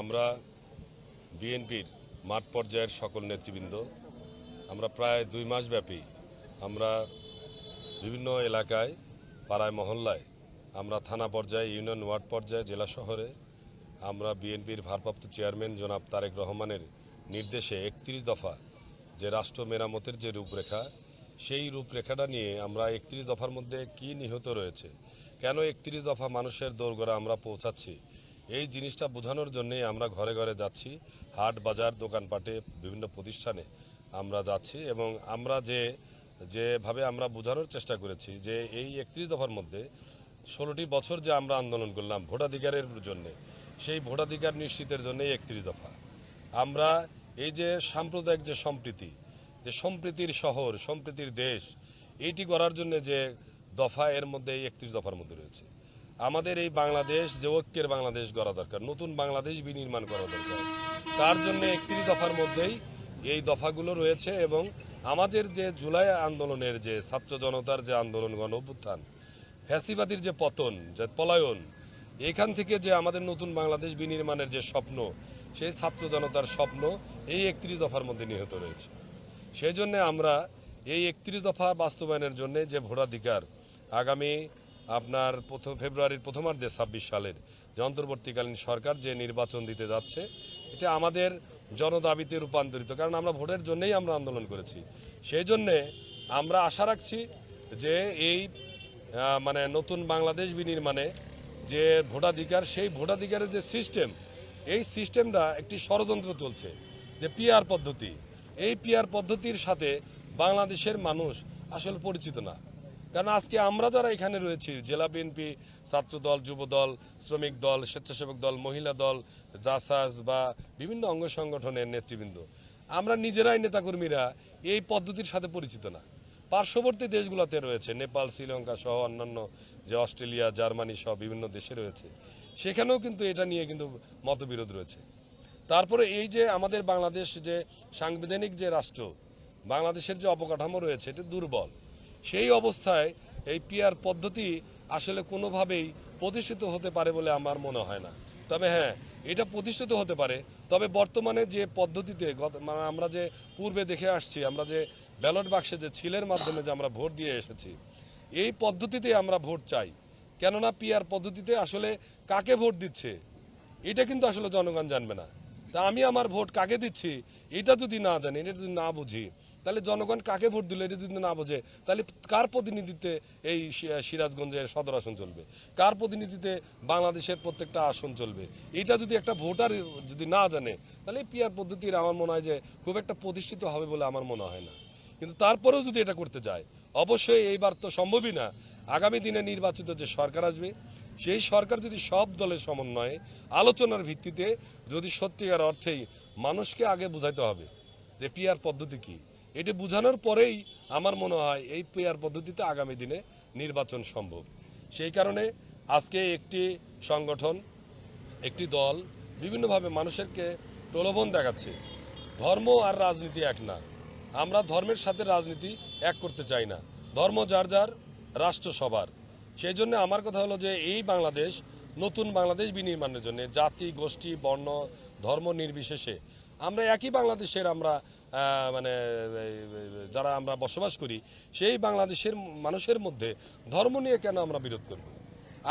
আমরা বিএনপির মাঠ পর্যায়ের সকল নেতৃবৃন্দ, আমরা প্রায় দুই মাস ব্যাপী আমরা বিভিন্ন এলাকায়, পাড়ায়, মহল্লায় আমরা থানা পর্যায়ে, ইউনিয়ন ওয়ার্ড পর্যায়ে, জেলা শহরে আমরা বিএনপির ভারপ্রাপ্ত চেয়ারম্যান জনাব তারেক রহমানের নির্দেশে একত্রিশ দফা যে রাষ্ট্র মেরামতের যে রূপরেখা, সেই রূপরেখাটা নিয়ে আমরা একত্রিশ দফার মধ্যে কি নিহত রয়েছে, কেন একত্রিশ দফা মানুষের দোরগোড়া আমরা পৌঁছাচ্ছি এই জিনিসটা বোঝানোর জন্যই আমরা ঘরে ঘরে যাচ্ছি, হাট বাজার দোকানপাটে, বিভিন্ন প্রতিষ্ঠানে আমরা যাচ্ছি এবং আমরা যে, যেভাবে আমরা বোঝানোর চেষ্টা করেছি যে এই একত্রিশ দফার মধ্যে ষোলোটি বছর যে আমরা আন্দোলন করলাম ভোটাধিকারের জন্যে, সেই ভোটাধিকার নিশ্চিতের জন্য একত্রিশ দফা। আমরা এই যে সাম্প্রদায়িক যে সম্প্রীতি, যে সম্প্রীতির শহর, সম্প্রীতির দেশ, এইটি করার জন্য যে দফা এর মধ্যে এই একত্রিশ দফার মধ্যে রয়েছে। আমাদের এই বাংলাদেশ যে ঐক্যের বাংলাদেশ গড়া দরকার, নতুন বাংলাদেশ বিনির্মাণ করা দরকার। তার জন্য একত্রিশ দফার মধ্যেই এই দফাগুলো রয়েছে এবং আমাদের যে জুলাই আন্দোলনের যে ছাত্র জনতার যে আন্দোলন, গণ অভ্যুত্থান, ফ্যাসিবাদীর যে পতন, যে পলায়ন, এখান থেকে যে আমাদের নতুন বাংলাদেশ বিনির্মাণের যে স্বপ্ন, সেই ছাত্র জনতার স্বপ্ন এই একত্রিশ দফার মধ্যে নিহত রয়েছে। সেই জন্য আমরা এই একত্রিশ দফা বাস্তবায়নের জন্য যে ভোটাধিকার, আগামী আপনার প্রথম ফেব্রুয়ারির প্রথমার্ধে ছাব্বিশ সালের যে অন্তর্বর্তীকালীন সরকার যে নির্বাচন দিতে যাচ্ছে, এটা আমাদের জনদাবিতে রূপান্তরিত। কারণ আমরা ভোটের জন্যেই আমরা আন্দোলন করেছি। সেই জন্যে আমরা আশা রাখছি যে এই মানে নতুন বাংলাদেশ বিনির্মাণে যে ভোটাধিকার, সেই ভোটাধিকারের যে সিস্টেম, এই সিস্টেমটা একটি ষড়যন্ত্র চলছে। যে পিআর পদ্ধতি, এই পিআর পদ্ধতির সাথে বাংলাদেশের মানুষ আসলে পরিচিত না। কারণ আজকে আমরা যারা এখানে রয়েছি, জেলা বিএনপি, ছাত্রদল, যুবদল, শ্রমিক দল, স্বেচ্ছাসেবক দল, মহিলা দল, জাসাস বা বিভিন্ন অঙ্গ সংগঠনের নেতৃবৃন্দ, আমরা নিজেরাই নেতাকর্মীরা এই পদ্ধতির সাথে পরিচিত না। পার্শ্ববর্তী দেশগুলোতে রয়েছে, নেপাল, শ্রীলঙ্কা সহ অন্যান্য যে অস্ট্রেলিয়া, জার্মানি সহ বিভিন্ন দেশে রয়েছে, সেখানেও কিন্তু এটা নিয়ে কিন্তু মতবিরোধ রয়েছে। তারপরে এই যে আমাদের বাংলাদেশ যে সাংবিধানিক যে রাষ্ট্র, বাংলাদেশের যে অবকাঠামো রয়েছে, এটা দুর্বল। সেই অবস্থায় এই পিআর পদ্ধতি আসলে কোনোভাবেই প্রতিষ্ঠিত হতে পারে বলে আমার মনে হয় না। তবে হ্যাঁ এটা প্রতিষ্ঠিত হতে পারে। তবে বর্তমানে যে পদ্ধতিতে মানে আমরা যে পূর্বে দেখে আসছি, আমরা যে ব্যালট বাক্সে যে ছিলের মাধ্যমে যে আমরা ভোট দিয়ে এসেছি, এই পদ্ধতিতে আমরা ভোট চাই। কেননা পিয়ার পদ্ধতিতে আসলে কাকে ভোট দিচ্ছে, এটা কিন্তু আসলে জনগণ জানবে না। তা আমি আমার ভোট কাকে দিচ্ছি? এটা যদি না জানি এটা যদি না বুঝি, তাহলে জনগণ কাকে ভোট দিল এটা যদি না বোঝে, তাহলে কার প্রতিনিধিত্বে এই সিরাজগঞ্জের সদর আসন চলবে? কার প্রতিনিধিতে বাংলাদেশের প্রত্যেকটা আসন চলবে? এটা যদি একটা ভোটার যদি না জানে, তাহলে এই পিআর পদ্ধতির আমার মনে হয় যে খুব একটা প্রতিষ্ঠিত হবে বলে আমার মনে হয় না। কিন্তু তারপরেও যদি এটা করতে যায়, অবশ্যই এইবার তো সম্ভবই না। আগামী দিনে নির্বাচিত যে সরকার আসবে সেই সরকার যদি সব দলের সমন্বয়ে আলোচনার ভিত্তিতে যদি সত্যিকার অর্থেই মানুষকে আগে বোঝাইতে হবে যে পিআর পদ্ধতি কি, এটি বোঝানোর পরেই আমার মনে হয় এই পিআর পদ্ধতিতে আগামী দিনে নির্বাচন সম্ভব। সেই কারণে আজকে একটি সংগঠন, একটি দল বিভিন্নভাবে মানুষেরকে প্রলোভন দেখাচ্ছে। ধর্ম আর রাজনীতি এক না। আমরা ধর্মের সাথে রাজনীতি এক করতে চাই না। ধর্ম যার যার, রাষ্ট্র সবার। সেই জন্য আমার কথা হলো যে এই বাংলাদেশ, নতুন বাংলাদেশ বিনির্মাণের জন্য, জাতি, গোষ্ঠী, বর্ণ, ধর্ম নির্বিশেষে। আমরা একই বাংলাদেশের আমরা মানে যারা আমরা বসবাস করি, সেই বাংলাদেশের মানুষের মধ্যে ধর্ম নিয়ে কেন আমরা বিরোধ করব?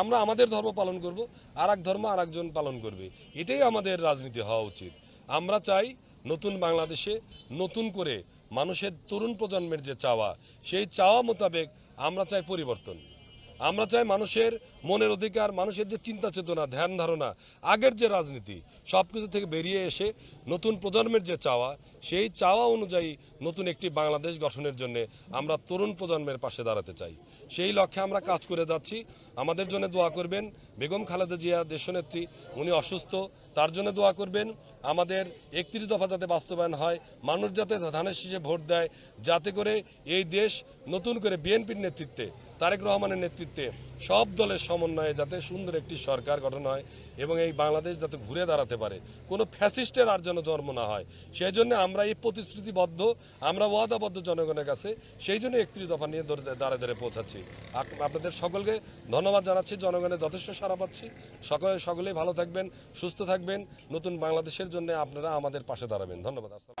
আমরা আমাদের ধর্ম পালন করব আর এক ধর্ম আর একজন পালন করবে। এটাই আমাদের রাজনীতি হওয়া উচিত। আমরা চাই নতুন বাংলাদেশে নতুন করে মানুষের তরুণ প্রজন্মের যে চাওয়া, সেই চাওয়া মোতাবেক আমরা চাই পরিবর্তন। আমরা চাই মানুষের মনের অধিকার, মানুষের যে চিন্তা চেতনা, ধ্যান ধারণা, আগের যে রাজনীতি সব কিছু থেকে বেরিয়ে এসে নতুন প্রজন্মের যে চাওয়া, সেই চাওয়া অনুযায়ী নতুন একটি বাংলাদেশ গঠনের জন্য আমরা তরুণ প্রজন্মের পাশে দাঁড়াতে চাই। সেই লক্ষ্যে আমরা কাজ করে যাচ্ছি। আমাদের জন্য দোয়া করবেন বেগম খালেদা জিয়া, দেশনেত্রী, উনি অসুস্থ, তার জন্য দোয়া করবেন। আমাদের একত্রিশ দফা যাতে বাস্তবায়ন হয়, মানুষ যাতে ধানের শীষে ভোট দেয়, যাতে করে এই দেশ নতুন করে বিএনপির নেতৃত্বে তারেক রহমানের নেতৃত্বে সব দলের সমন্বয়ে যাতে সুন্দর একটি সরকার গঠন হয় এবং এই বাংলাদেশ যাতে ঘুরে দাঁড়াতে পারে কোনো ফ্যাসিস্টের আর যেন জন্ম না হয়। সেই জন্য আমরা এই প্রতিশ্রুতিবদ্ধ আমরা ওয়াদাবদ্ধ জনগণের কাছে সেই জন্য একত্রিশ দফা নিয়ে ধরে দাঁড়ে দাঁড়ে পৌঁছাচ্ছি। আপনাদের সকলকে ধন্যবাদ জানাচ্ছি জনগণের যথেষ্ট সারা পাচ্ছি। সকলে সকলেই ভালো থাকবেন সুস্থ থাকবেন। নতুন বাংলাদেশের জন্য আপনারা আমাদের পাশে দাঁড়াবেন। ধন্যবাদ আসসালাম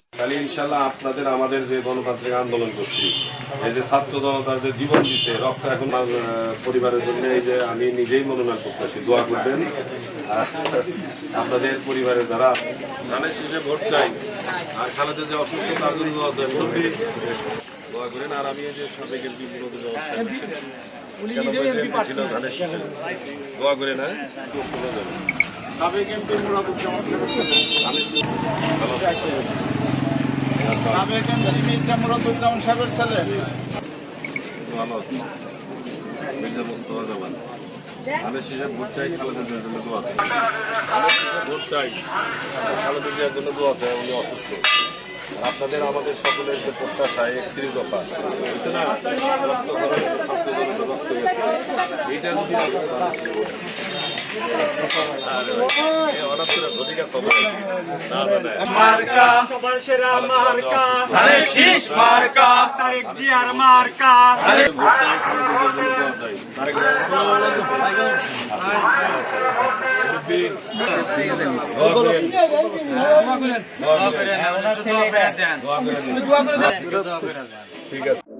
খালি ইনশাল্লাহ আপনাদের আমাদের যে গণতান্ত্রিক আন্দোলন করছি এই যে ছাত্র জনতার যে জীবন দিচ্ছে রক্ত এখন পরিবারের জন্য এই যে আমি নিজেই মনোনয়ন করতেছি দোয়া করবেন। আপনাদের পরিবারের দ্বারা ধানের শেষে ভোট চাই আর খালেদের যে অসুস্থ তার জন্য দোয়া চাই দোয়া করেন। আর আমি এই যে সাবেক এমপি বিরোধী দোয়া করেন হ্যাঁ? সাবেক এমপি সাহেবের ছেলে ভালো। আছি মির্জা মোস্তফা জামান আমি শেষে ভোট চাই জন্য ভোট চাই জন্য অসুস্থ আপনাদের আমাদের সকলের যে প্রত্যাশা একত্রিশ দফা এইটা যদি মার্কা সবার সেরা মার্কা শীষ মার্কা তারেক জিয়ার মার্কা ঠিক আছে